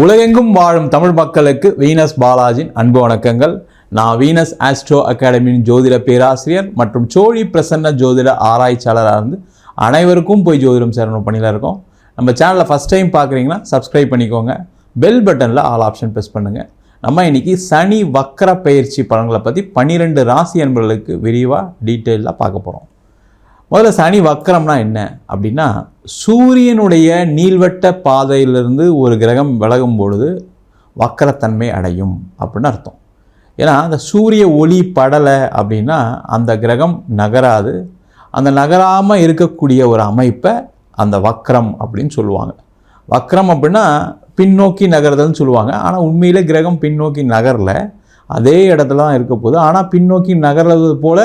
உலகெங்கும் வாழும் தமிழ் மக்களுக்கு வீனஸ் பாலாஜின் அன்பு வணக்கங்கள். நான் வீனஸ் ஆஸ்ட்ரோ அகாடமியின் ஜோதிட பேராசிரியர் மற்றும் சோழி பிரசன்ன ஜோதிட ஆராய்ச்சியாளராக இருந்து அனைவருக்கும் போய் ஜோதிடம் சேரணும் பணியில் இருக்கோம். நம்ம சேனலை ஃபஸ்ட் டைம் பார்க்குறீங்கன்னா சப்ஸ்கிரைப் பண்ணிக்கோங்க. பெல் பட்டனில் ஆல் ஆப்ஷன் ப்ரெஸ் பண்ணுங்கள் நம்ம இன்னைக்கு சனி வக்கர பயிற்சி பலன்களை பற்றி பன்னிரெண்டு ராசி அன்பர்களுக்கு விரிவாக டீட்டெயிலாக பார்க்க போகிறோம் முதல்ல சனி வக்கரம்னா என்ன? அப்படின்னா சூரியனுடைய நீள்வட்ட பாதையிலிருந்து ஒரு கிரகம் விலகும் பொழுது வக்கரத்தன்மை அடையும் அப்படின்னு அர்த்தம். ஏன்னா அந்த சூரிய ஒளி படலை அப்படின்னா அந்த கிரகம் நகராது. அந்த நகராமல் இருக்கக்கூடிய ஒரு அமைப்பை அந்த வக்கரம் அப்படின்னு சொல்லுவாங்க. வக்கரம் அப்படின்னா பின்னோக்கி நகர்தல்னு சொல்லுவாங்க. ஆனால் உண்மையிலே கிரகம் பின்னோக்கி நகரல. அதே இடத்துல தான் இருக்க போகுது. ஆனால் பின்னோக்கி நகர்றது போல்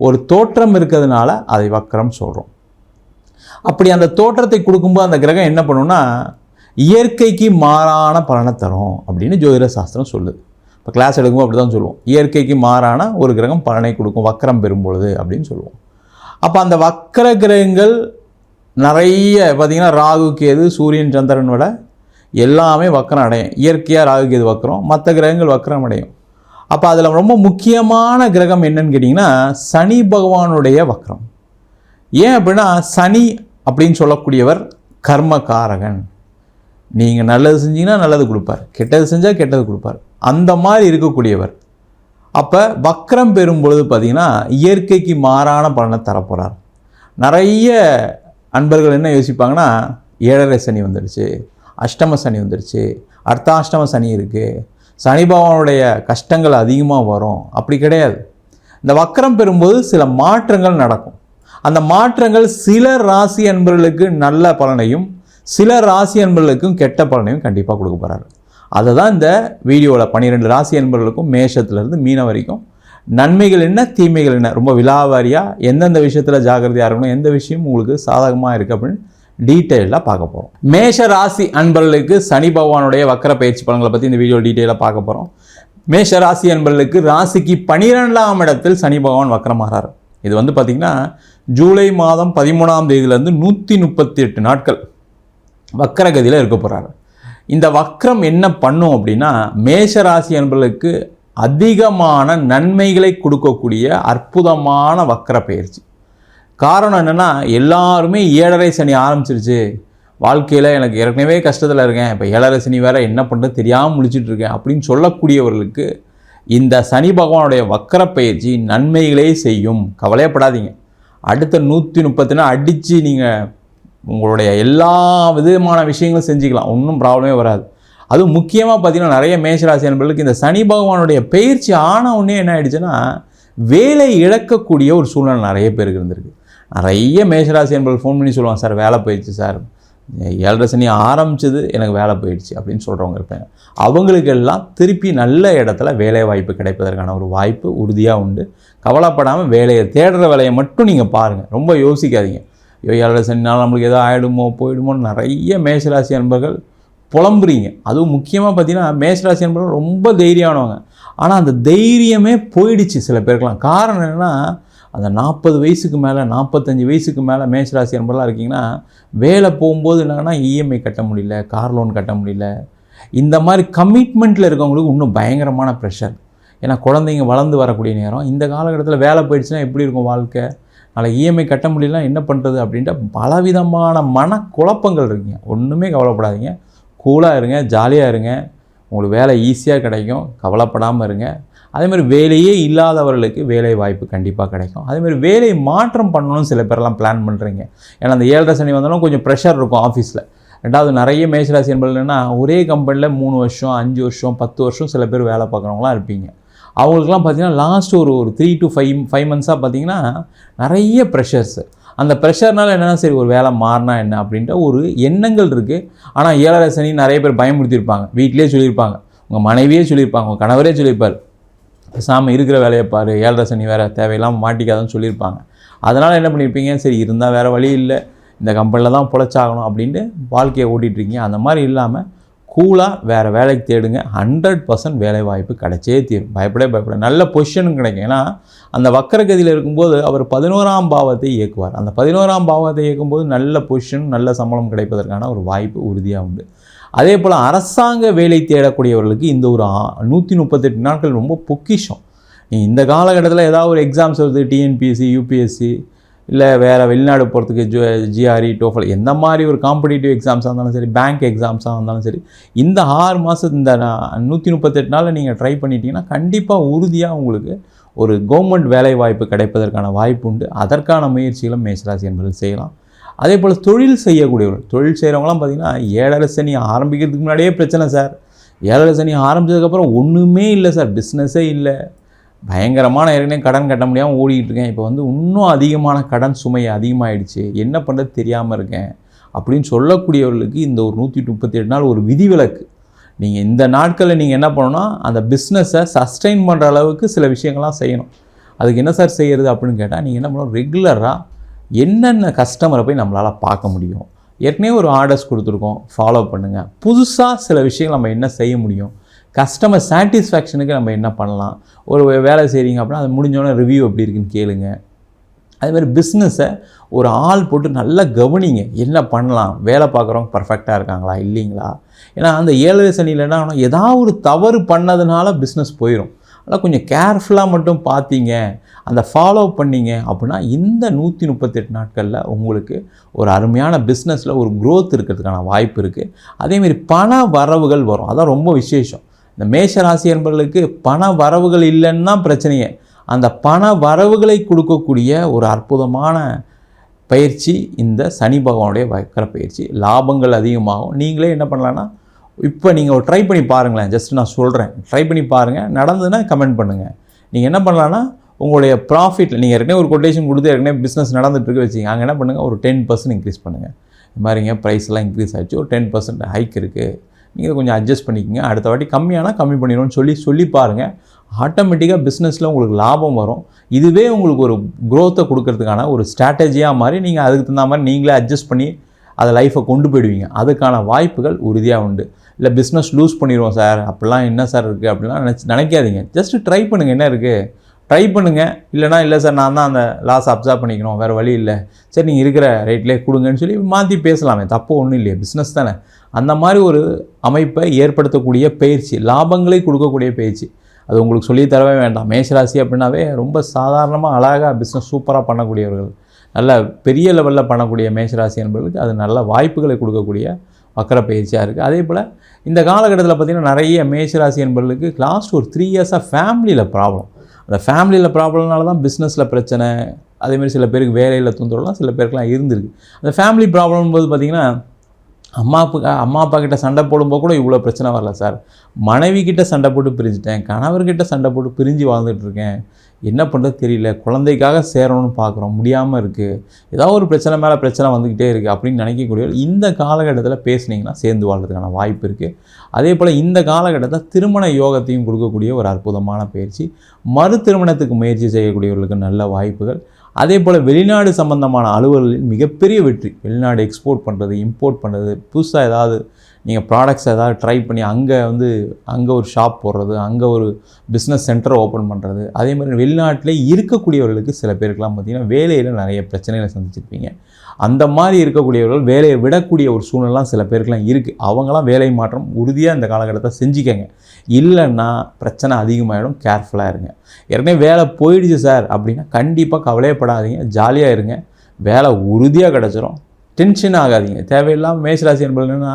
ஒரு தோற்றம் இருக்கிறதுனால அதை வக்கரம் சொல்கிறோம் அப்படி அந்த தோற்றத்தை கொடுக்கும்போது அந்த கிரகம் என்ன பண்ணுன்னா இயற்கைக்கு மாறான பலனை தரும் அப்படின்னு ஜோதிட சாஸ்திரம் சொல்லுது. இப்போ கிளாஸ் எடுக்கும்போது அப்படி தான் சொல்லுவோம். இயற்கைக்கு மாறான ஒரு கிரகம் பலனை கொடுக்கும் வக்கரம் பெறும்பொழுது அப்படின்னு சொல்லுவோம். அப்போ அந்த வக்கர கிரகங்கள் நிறைய பார்த்திங்கன்னா ராகு கேது சூரியன் சந்திரன் விட எல்லாமே வக்கரம் அடையும். இயற்கையாக ராகு கேது வக்கரம் மற்ற கிரகங்கள் வக்கரம் அடையும். அப்போ அதில் ரொம்ப முக்கியமான கிரகம் என்னன்னு கேட்டிங்கன்னா சனி பகவானுடைய வக்ரம். ஏன் அப்படின்னா சனி அப்படின்னு சொல்லக்கூடியவர் கர்மகாரகன் நீங்கள் நல்லது செஞ்சீங்கன்னா நல்லது கொடுப்பார். கெட்டது செஞ்சால் கெட்டது கொடுப்பார். அந்த மாதிரி இருக்கக்கூடியவர். அப்போ வக்ரம் பெறும் பொழுது பார்த்திங்கன்னா இயற்கைக்கு மாறான பலனை தரப்போகிறார் நிறைய அன்பர்கள் என்ன யோசிப்பாங்கன்னா ஏழரை சனி வந்துடுச்சு அஷ்டம சனி வந்துடுச்சு அர்த்தாஷ்டம சனி இருக்குது சனி பகவானுடைய கஷ்டங்கள் அதிகமாக வரும். அப்படி கிடையாது. இந்த வக்கரம் பெறும்போது சில மாற்றங்கள் நடக்கும். அந்த மாற்றங்கள் சில ராசி அன்பர்களுக்கு நல்ல பலனையும் சில ராசி அன்பர்களுக்கும் கெட்ட பலனையும் கண்டிப்பாக கொடுக்க போகிறாரு அதை தான் இந்த வீடியோவில் பன்னிரெண்டு ராசி அன்பர்களுக்கும் மேஷத்துலேருந்து மீன வரைக்கும். நன்மைகள் என்ன தீமைகள் என்ன? ரொம்ப விலாவாரியாக எந்தெந்த விஷயத்தில் ஜாக்கிரதையாக இருக்கணும்? எந்த விஷயம் உங்களுக்கு சாதகமாக இருக்குது அப்படின்னு டீட்டெயிலாக பார்க்க போகிறோம் மேஷ ராசி அன்பர்களுக்கு சனி பகவானுடைய வக்கர பயிற்சி பலன்களை பற்றி இந்த வீடியோ டீட்டெயிலாக பார்க்க போகிறோம் மேஷ ராசி அன்பர்களுக்கு ராசிக்கு பனிரெண்டாம் இடத்தில் சனி பகவான் வக்கரமாகிறார் இது வந்து பார்த்திங்கன்னா ஜூலை மாதம் பதிமூணாம் தேதியிலேருந்து நூற்றி முப்பத்தி எட்டு நாட்கள் வக்கரகதியில் இருக்க போகிறாரு இந்த வக்ரம் என்ன பண்ணும் அப்படின்னா மேஷ ராசி அன்பர்களுக்கு அதிகமான நன்மைகளை கொடுக்கக்கூடிய அற்புதமான வக்கர பயிற்சி. காரணம் என்னென்னா எல்லாருமே ஏழரை சனி ஆரம்பிச்சிருச்சு. வாழ்க்கையில் எனக்கு ஏற்கனவே கஷ்டத்தில் இருக்கேன். இப்போ ஏழரை சனி வேறு என்ன பண்ணுறது தெரியாமல் முழிச்சிட்டு இருக்கேன் அப்படின்னு சொல்லக்கூடியவர்களுக்கு இந்த சனி பகவானுடைய வக்கர பயிற்சி நன்மைகளே செய்யும். கவலையப்படாதீங்க. அடுத்த நூற்றி முப்பத்தினா அடித்து நீங்கள் உங்களுடைய எல்லா விதமான விஷயங்களும் செஞ்சுக்கலாம். ஒன்றும் ப்ராப்ளமே வராது. அதுவும் முக்கியமாக பார்த்தீங்கன்னா நிறைய மேஷராசி நண்பர்களுக்கு இந்த சனி பகவானுடைய பயிற்சி ஆன உடனே என்ன ஆயிடுச்சுன்னா வேலை இழக்கக்கூடிய ஒரு சூழ்நிலை நிறைய பேருக்கு இருந்திருக்கு. நிறைய மேஷராசி என்பர்கள் ஃபோன் பண்ணி சொல்லுவாங்க சார் வேலை போயிடுச்சு சார். ஏழரை சனி ஆரம்பிச்சது எனக்கு வேலை போயிடுச்சு அப்படின்னு சொல்கிறவங்க இருப்பாங்க. அவங்களுக்கெல்லாம் திருப்பி நல்ல இடத்துல வேலை வாய்ப்பு கிடைப்பதற்கான ஒரு வாய்ப்பு உறுதியாக உண்டு. கவலைப்படாமல் வேலையை தேடுற வேலையை மட்டும் நீங்கள் பாருங்கள் ரொம்ப யோசிக்காதீங்க. ஐயோ ஏழரை சனினால் நம்மளுக்கு எதோ ஆகிடுமோ போயிடுமோன்னு நிறைய மேஷராசி அன்பர்கள் புலம்புறீங்க. அதுவும் முக்கியமாக பார்த்தீங்கன்னா மேஷராசி அன்பர்கள் ரொம்ப தைரியமானவங்க. ஆனால் அந்த தைரியமே போயிடுச்சு சில பேருக்கெல்லாம். காரணம் என்னென்னா அந்த நாற்பது வயசுக்கு மேலே நாற்பத்தஞ்சு வயசுக்கு மேலே மேஷராசி அன்பர்களாக இருக்கீங்கன்னா வேலை போகும்போது என்னன்னா இஎம்ஐ கட்ட முடியல கார் லோன் கட்ட முடியல. இந்த மாதிரி கமிட்மெண்ட்டில் இருக்கவங்களுக்கு இன்னும் பயங்கரமான ப்ரெஷர் ஏன்னா குழந்தைங்க வளர்ந்து வரக்கூடிய நேரம். இந்த காலகட்டத்தில் வேலை போயிடுச்சுன்னா எப்படி இருக்கும் வாழ்க்கை? அதனால் இஎம்ஐ கட்ட முடியலனா என்ன பண்ணுறது அப்படின்ட்டு பலவிதமான மன குழப்பங்கள் இருக்குங்க. ஒன்றுமே கவலைப்படாதீங்க. கூலாக இருங்க ஜாலியாக இருங்க. உங்களுக்கு வேலை ஈஸியாக கிடைக்கும். கவலைப்படாமல் இருங்க. அதேமாதிரி வேலையே இல்லாதவர்களுக்கு வேலை வாய்ப்பு கண்டிப்பாக கிடைக்கும். அதேமாதிரி வேலை மாற்றம் பண்ணணும்னு சில பேர்லாம் பிளான் பண்ணுறீங்க ஏன்னா அந்த ஏழரை சனி வந்தாலும் கொஞ்சம் ப்ரெஷர் இருக்கும் ஆஃபீஸில் ரெண்டாவது நிறைய மேஷராசி என்பதுன்னா ஒரே கம்பெனியில் மூணு வருஷம் அஞ்சு வருஷம் பத்து வருஷம் சில பேர் வேலை பார்க்குறவங்களாம் இருப்பீங்க. அவங்களுக்குலாம் பார்த்தீங்கன்னா லாஸ்ட் ஒரு ஒரு த்ரீ டு ஃபைவ் ஃபைவ் மந்த்ஸாக பார்த்தீங்கன்னா நிறைய ப்ரெஷர்ஸு அந்த ப்ரெஷர்னால என்னென்னா சரி ஒரு வேலை மாறினா என்ன அப்படின்ற ஒரு எண்ணங்கள் இருக்குது ஆனால் ஏழரை சனி நிறைய பேர் பயமுறுத்தியிருப்பாங்க. வீட்டிலே சொல்லியிருப்பாங்க. உங்கள் மனைவியே சொல்லியிருப்பாங்க. உங்கள் கணவரே சொல்லியிருப்பார். பேசாமல் இருக்கிற வேலையை பாரு ஏழரை சனி வேறு தேவையில்லாமல் மாட்டிக்காதுன்னு சொல்லியிருப்பாங்க. அதனால் என்ன பண்ணியிருப்பீங்க? சரி இருந்தால் வேறு வழி இல்லை இந்த கம்பெனியில் தான் பொழைச்சாகணும் அப்படின்ட்டு வாழ்க்கையை ஓட்டிகிட்ருக்கீங்க. அந்த மாதிரி இல்லாமல் கூலாக வேறு வேலைக்கு தேடுங்க. ஹண்ட்ரட் பர்சன்ட் வேலை வாய்ப்பு கிடைச்சே தீரும். பயப்படவே பயப்பட நல்ல பொசிஷனும் கிடைக்கும். ஏன்னா அந்த வக்கரகதியில் இருக்கும்போது அவர் பதினோராம் பாவத்தை இயக்குவார். அந்த பதினோராம் பாவத்தை இயக்கும்போது நல்ல பொசிஷன் நல்ல சம்பளம் கிடைப்பதற்கான ஒரு வாய்ப்பு உறுதியாக உண்டு. அதே போல் அரசாங்க வேலை தேடக்கூடியவர்களுக்கு இந்த ஒரு நூற்றி முப்பத்தெட்டு நாட்கள் ரொம்ப பொக்கிஷம். நீ இந்த காலகட்டத்தில் ஏதாவது ஒரு எக்ஸாம்ஸ் வருது டிஎன்பிஎஸ்சி யூபிஎஸ்சி இல்லை வேறு வெளிநாடு போகிறதுக்கு ஜோ ஜிஆர்இ டோஃபல் எந்த மாதிரி ஒரு காம்படிட்டிவ் எக்ஸாம்ஸாக இருந்தாலும் சரி பேங்க் எக்ஸாம்ஸாக இருந்தாலும் சரி இந்த ஆறு மாதத்து இந்த நூற்றி முப்பத்தெட்டு நாளில் நீங்கள் ட்ரை பண்ணிட்டீங்கன்னா கண்டிப்பாக உறுதியாக உங்களுக்கு ஒரு கவர்மெண்ட் வேலை வாய்ப்பு கிடைப்பதற்கான வாய்ப்பு உண்டு. அதற்கான முயற்சிகளும் மேஷராசி என்பதில் செய்யலாம். அதே போல் தொழில் செய்யக்கூடியவர்கள். தொழில் செய்கிறவங்களாம் பார்த்திங்கன்னா ஏழரை சனி ஆரம்பிக்கிறதுக்கு முன்னாடியே பிரச்சனை சார். ஏழரை சனி ஆரம்பிச்சதுக்கப்புறம் ஒன்றுமே இல்லை சார். பிஸ்னஸே இல்லை. பயங்கரமான ஏற்கனவே கடன் கட்ட முடியாமல் ஓடிக்கிட்டு இருக்கேன். இப்போ வந்து இன்னும் அதிகமான கடன் சுமை அதிகமாகிடுச்சு என்ன பண்ணுறது தெரியாமல் இருக்கேன். அப்படின்னு சொல்லக்கூடியவர்களுக்கு இந்த ஒரு நூற்றி முப்பத்தி எட்டு நாள் ஒரு விதிவிலக்கு. நீங்கள் இந்த நாட்களில் நீங்கள் என்ன பண்ணணும்னா அந்த பிஸ்னஸை சஸ்டெயின் பண்ணுற அளவுக்கு சில விஷயங்கள்லாம் செய்யணும். அதுக்கு என்ன சார் செய்கிறது அப்படின்னு கேட்டால் நீங்கள் என்ன பண்ணணும் ரெகுலராக என்னென்ன கஸ்டமரை போய் நம்மளால் பார்க்க முடியும்? ஏற்கனவே ஒரு ஆர்டர்ஸ் கொடுத்துருக்கோம். ஃபாலோ பண்ணுங்கள் புதுசாக சில விஷயங்கள் நம்ம என்ன செய்ய முடியும்? கஸ்டமர் சாட்டிஸ்ஃபேக்ஷனுக்கு நம்ம என்ன பண்ணலாம்? ஒரு வேலை செய்கிறீங்க அப்படின்னா அது முடிஞ்சோடனே ரிவ்யூ எப்படி இருக்குன்னு கேளுங்க. அதுமாதிரி பிஸ்னஸை ஒரு ஆள் போட்டு நல்லா கவனிங்க. என்ன பண்ணலாம்? வேலை பார்க்குறவங்க பர்ஃபெக்டாக இருக்காங்களா? இல்லைங்களா? ஏன்னா அந்த ஏழரை சனியில் என்ன ஏதாவது ஒரு தவறு பண்ணதுனால பிஸ்னஸ் போயிடும் ஆனால் கொஞ்சம் கேர்ஃபுல்லாக மட்டும் பார்த்தீங்க. அந்த ஃபாலோ பண்ணீங்க அப்படின்னா இந்த நூற்றி முப்பத்தெட்டு நாட்களில் உங்களுக்கு ஒரு அருமையான பிஸ்னஸில் ஒரு க்ரோத் இருக்கிறதுக்கான வாய்ப்பு இருக்குது அதேமாரி பண வரவுகள் வரும். அதான் ரொம்ப விசேஷம். இந்த மேஷ ராசி என்பவர்களுக்கு பண வரவுகள் இல்லைன்னா பிரச்சனையே. அந்த பண வரவுகளை கொடுக்கக்கூடிய ஒரு அற்புதமான பயிற்சி இந்த சனி பகவானுடைய வக்கர பயிற்சி. லாபங்கள் அதிகமாகும். நீங்களே என்ன பண்ணலான்னா இப்போ நீங்கள் ட்ரை பண்ணி பாருங்களேன். ஜஸ்ட் நான் சொல்கிறேன் ட்ரை பண்ணி பாருங்கள் நடந்ததுன்னா கமெண்ட் பண்ணுங்கள் நீங்கள் என்ன பண்ணலான்னா உங்களுடைய ப்ராஃபிட்டில் நீங்கள் ஏற்கனவே ஒரு கொட்டேஷன் கொடுத்து ஏற்கனவே பிஸ்னஸ் நடந்துகிட்ருக்கு வச்சுங்க அங்கே என்ன பண்ணுங்கள் ஒரு டென் பர்சன்ட் இன்க்ரீஸ் பண்ணுங்கள் இந்த மாதிரிங்க ப்ரைஸ்லாம் இன்க்ரீஸ் ஆச்சு. ஒரு டென் பர்சன்ட் ஹைக் இருக்குது நீங்கள் கொஞ்சம் அட்ஜஸ்ட் பண்ணிக்கோங்க. அடுத்த வாட்டி கம்மியானால் கம்மி பண்ணிடுவோம்னு சொல்லி சொல்லி பாருங்கள் ஆட்டோமேட்டிக்காக பிஸ்னஸில் உங்களுக்கு லாபம் வரும். இதுவே உங்களுக்கு ஒரு க்ரோத்தை கொடுக்கறதுக்கான ஒரு ஸ்ட்ராட்டஜியாக மாதிரி நீங்கள் அதுக்கு தகுந்த மாதிரி நீங்களே அட்ஜஸ்ட் பண்ணி அதை லைஃப்பை கொண்டு போயிடுவீங்க. அதுக்கான வாய்ப்புகள் உறுதியாக உண்டு. இல்லை பிஸ்னஸ் லூஸ் பண்ணிடுவோம் சார் அப்படிலாம் என்ன சார் இருக்குது அப்படிலாம் நினச்சி நினைக்காதீங்க. ஜஸ்ட்டு ட்ரை பண்ணுங்கள் என்ன இருக்குது ட்ரை பண்ணுங்கள் இல்லைனா இல்லை சார் நான் தான் அந்த லாஸ் அப்சர்வ் பண்ணிக்கணும். வேறு வழி இல்லை. சரி நீங்கள் இருக்கிற ரேட்லேயே கொடுங்கன்னு சொல்லி மாற்றி பேசலாமே. தப்பு ஒன்றும் இல்லையே. பிஸ்னஸ் தானே. அந்த மாதிரி ஒரு அமைப்பை ஏற்படுத்தக்கூடிய பயிற்சி லாபங்களை கொடுக்கக்கூடிய பயிற்சி. அது உங்களுக்கு சொல்லி தரவே வேண்டாம். மேஷராசி அப்படின்னாவே ரொம்ப சாதாரணமாக அழகாக பிஸ்னஸ் சூப்பராக பண்ணக்கூடியவர்கள். நல்ல பெரிய லெவலில் பண்ணக்கூடிய மேஷராசி என்பவர்களுக்கு அது நல்ல வாய்ப்புகளை கொடுக்கக்கூடிய வக்கர பயிற்சியாக இருக்குது அதே போல் இந்த காலகட்டத்தில் பார்த்திங்கன்னா நிறைய மேஷராசி என்பவர்களுக்கு லாஸ்ட் ஒரு த்ரீ இயர்ஸாக ஃபேமிலியில் ப்ராப்ளம் அந்த ஃபேமிலியில் ப்ராப்ளம்னால தான் பிஸ்னஸில் பிரச்சனை. அதேமாதிரி சில பேருக்கு வேலையில் தொந்தரவுலாம் சில பேருக்குலாம் இருந்திருக்கு. அந்த ஃபேமிலி ப்ராப்ளம் போது பார்த்திங்கன்னா அம்மா அப்பா அம்மா அப்பா கிட்ட சண்டை போடும்போது கூட இவ்வளோ பிரச்சனை வரல சார். மனைவி கிட்ட சண்டை போட்டு பிரிஞ்சுட்டேன். கணவர்கிட்ட சண்டை போட்டு பிரிஞ்சு வாழ்ந்துட்டு இருக்கேன். என்ன பண்ணுறது தெரியல. குழந்தைக்காக சேரணும்னு பார்க்குறோம் முடியாமல் இருக்குது ஏதாவது ஒரு பிரச்சனை மேலே பிரச்சனை வந்துக்கிட்டே இருக்குது அப்படின்னு நினைக்கக்கூடிய இந்த காலகட்டத்தில் பேசுனீங்கன்னா சேர்ந்து வாழ்றதுக்கான வாய்ப்பு இருக்குது அதே போல் இந்த காலகட்டத்தில் திருமண யோகத்தையும் கொடுக்கக்கூடிய ஒரு அற்புதமான பயிற்சி மறு திருமணத்துக்கு முயற்சி செய்யக்கூடியவர்களுக்கு நல்ல வாய்ப்புகள் அதே போல் வெளிநாடு சம்பந்தமான அலுவலர்களின் மிகப்பெரிய வெற்றி. வெளிநாடு எக்ஸ்போர்ட் பண்ணுறது இம்போர்ட் பண்ணுறது புதுசாக ஏதாவது நீங்கள் ப்ராடக்ட்ஸ் ஏதாவது ட்ரை பண்ணி அங்கே வந்து அங்கே ஒரு ஷாப் போடுறது அங்கே ஒரு பிஸ்னஸ் சென்டரை ஓப்பன் பண்ணுறது அதே மாதிரி வெளிநாட்டிலே இருக்கக்கூடியவர்களுக்கு சில பேருக்கெலாம் பார்த்திங்கன்னா வேலையில் நிறைய பிரச்சனைகளை சந்திச்சிருப்பீங்க. அந்த மாதிரி இருக்கக்கூடியவர்கள் வேலையை விடக்கூடிய ஒரு சூழ்நிலாம் சில பேருக்கெலாம் இருக்குது அவங்களாம் வேலை மாற்றம் உறுதியாக இந்த காலகட்டத்தை செஞ்சுக்கங்க. இல்லைன்னா பிரச்சனை அதிகமாகிடும் கேர்ஃபுல்லாக இருங்க. ஏற்கனவே வேலை போயிடுச்சு சார் அப்படின்னா கண்டிப்பாக கவலையப்படாதீங்க ஜாலியாக இருங்க. வேலை உறுதியாக கிடச்சிரும். டென்ஷன் ஆகாதீங்க. தேவையில்லாமல் மேஷராசி என்பதுன்னா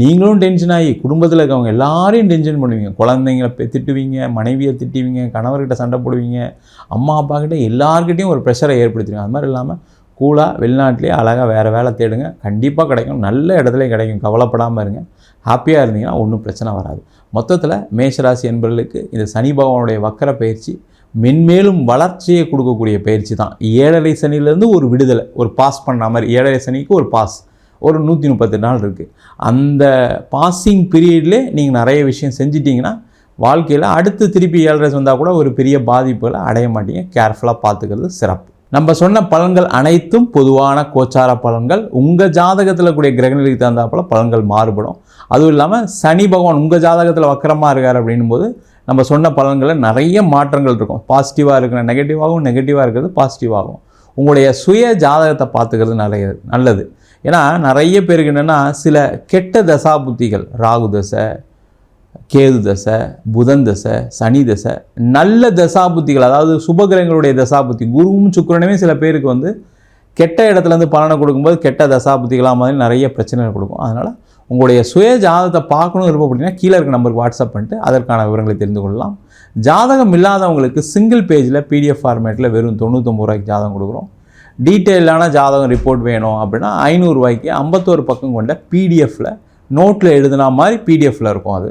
நீங்களும் டென்ஷன் ஆகி குடும்பத்தில் இருக்கவங்க எல்லாரையும் டென்ஷன் பண்ணுவீங்க. குழந்தைங்கள திட்டுவீங்க மனைவியை திட்டுவீங்க கணவர்கிட்ட சண்டை போடுவீங்க அம்மா அப்பா கிட்ட எல்லார்கிட்டையும் ஒரு ப்ரெஷரை ஏற்படுத்திடுங்க. அது மாதிரி இல்லாமல் கூலாக வெளிநாட்டிலே அழகாக வேறு வேலை தேடுங்க. கண்டிப்பாக கிடைக்கும். நல்ல இடத்துல கிடைக்கும். கவலைப்படாமல் இருங்க. ஹாப்பியாக இருந்தீங்கன்னா ஒன்றும் பிரச்சனை வராது. மொத்தத்தில் மேஷராசி என்பவர்களுக்கு இந்த சனி பகவானுடைய வக்கர பயிற்சி மென்மேலும் வளர்ச்சியை கொடுக்கக்கூடிய பயிற்சி தான். ஏழரை சனியிலேருந்து ஒரு விடுதலை ஒரு பாஸ் பண்ண மாதிரி ஏழரை சனிக்கு ஒரு பாஸ் ஒரு நூற்றி முப்பத்தி நாள் இருக்குது அந்த பாசிங் பீரியட்லேயே நீங்கள் நிறைய விஷயம் செஞ்சிட்டிங்கன்னா வாழ்க்கையில் அடுத்து திருப்பி ஏழரை வந்தால் கூட ஒரு பெரிய பாதிப்புகளை அடைய மாட்டீங்க. கேர்ஃபுல்லாக பார்த்துக்கிறது சிறப்பு. நம்ம சொன்ன பலன்கள் அனைத்தும் பொதுவான கோச்சார பலன்கள். உங்கள் ஜாதகத்தில் கூடிய கிரகநிலைக்கு தகுந்தாப்பில் பலன்கள் மாறுபடும். அதுவும் இல்லாமல் சனி பகவான் உங்கள் ஜாதகத்தில் வக்கரமாக இருக்கார் அப்படின்னும் போது நம்ம சொன்ன பலன்களில் நிறைய மாற்றங்கள் இருக்கும். பாசிட்டிவாக இருக்கிற நெகட்டிவாகவும் நெகட்டிவாக இருக்கிறது பாசிட்டிவாகும் உங்களுடைய சுய ஜாதகத்தை பார்த்துக்கிறது நல்லது நல்லது. ஏன்னா நிறைய பேருக்கு என்னென்னா சில கெட்ட தசாபுத்திகள் ராகு தசை கேது தசை புதன் தசை சனி தசை நல்ல தசாபுத்திகள் அதாவது சுபகிரகங்களுடைய தசாபுத்தி குருவும் சுக்கரனுமே சில பேருக்கு வந்து கெட்ட இடத்துலேருந்து பலனை கொடுக்கும்போது கெட்ட தசாபுத்திகளாக மாதிரி நிறைய பிரச்சனைகள் கொடுக்கும். அதனால் உங்களுடைய சுய ஜாதகத்தை பார்க்கணும் விருப்பம் அப்படின்னா கீழே இருக்க நம்பருக்கு வாட்ஸ்அப் பண்ணிட்டு அதற்கான விவரங்களை தெரிந்து கொள்ளலாம். ஜாதகம் இல்லாதவங்களுக்கு சிங்கிள் பேஜில் பிடிஎஃப் ஃபார்மேட்டில் வெறும் தொண்ணூத்தொம்பது ரூபாய்க்கு ஜாதகம் கொடுக்குறோம். டீட்டெயிலான ஜாதகம் ரிப்போர்ட் வேணும் அப்படின்னா ஐநூறுரூவாய்க்கு ஐம்பத்தோரு பக்கம் கொண்ட பிடிஎஃப்பில் நோட்டில் எழுதுனா மாதிரி பிடிஎஃப்பில் இருக்கும் அது.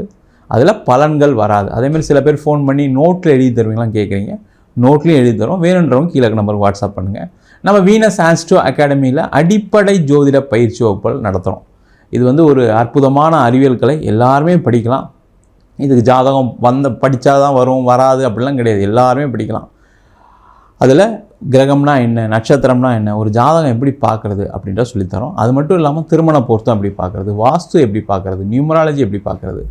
அதில் பலன்கள் வராது. அதேமாதிரி சில பேர் ஃபோன் பண்ணி நோட்டில் எழுதி தருவீங்களாம் கேட்குறீங்க நோட்லேயும் எழுதி தரும் வேணுன்றவங்க கீழே நம்பருக்கு வாட்ஸ்அப் பண்ணுங்கள் நம்ம வீனஸ் ஆன்ஸ்டோ அகாடமியில் அடிப்படை ஜோதிட பயிற்சி வகுப்புகள் நடத்துகிறோம் இது வந்து ஒரு அற்புதமான அறிவியல் கலை எல்லாருமே படிக்கலாம். இதுக்கு ஜாதகம் வந்த படித்தா தான் வரும் வராது அப்படிலாம் கிடையாது. எல்லாருமே படிக்கலாம். அதில் கிரகம்னா என்ன நட்சத்திரம்னா என்ன ஒரு ஜாதகம் எப்படி பார்க்குறது அப்படின்ற சொல்லித்தரோம். அது மட்டும் இல்லாமல் திருமண பொருத்தம் எப்படி பார்க்குறது வாஸ்து எப்படி பார்க்குறது நியூமராலஜி எப்படி பார்க்குறது.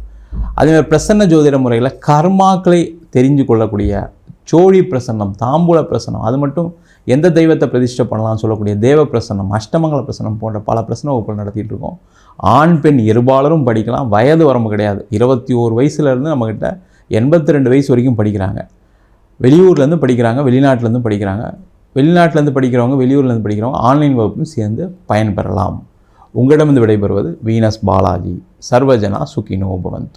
அதேமாதிரி பிரசன்ன ஜோதிட முறையில் கர்மாக்களை தெரிஞ்சு கொள்ளக்கூடிய சோழி பிரசன்னம் தாம்பூல பிரசன்னம் அது மட்டும் எந்த தெய்வத்தை பிரதிஷ்டை பண்ணலாம்னு சொல்லக்கூடிய தேவ பிரசன்னம் அஷ்டமங்கல பிரசன்னம் போன்ற பல பிரசன வகுப்புகள் நடத்திட்டு இருக்கோம். ஆண் பெண் இருபாலரும் படிக்கலாம். வயது வரம்பு கிடையாது. இருபத்தி ஓரு வயசுலேருந்து நம்மக்கிட்ட எண்பத்தி ரெண்டு வயசு வரைக்கும் படிக்கிறாங்க. வெளியூர்லேருந்து படிக்கிறாங்க வெளிநாட்டிலேருந்து படிக்கிறாங்க. வெளிநாட்டிலேருந்து படிக்கிறவங்க வெளியூர்லேருந்து படிக்கிறவங்க ஆன்லைன் வகுப்பும் சேர்ந்து பயன்பெறலாம். உங்களிடமிருந்து விடைபெறுவது வீனஸ் பாலாஜி. சர்வஜனா சுகினோ பவந்து.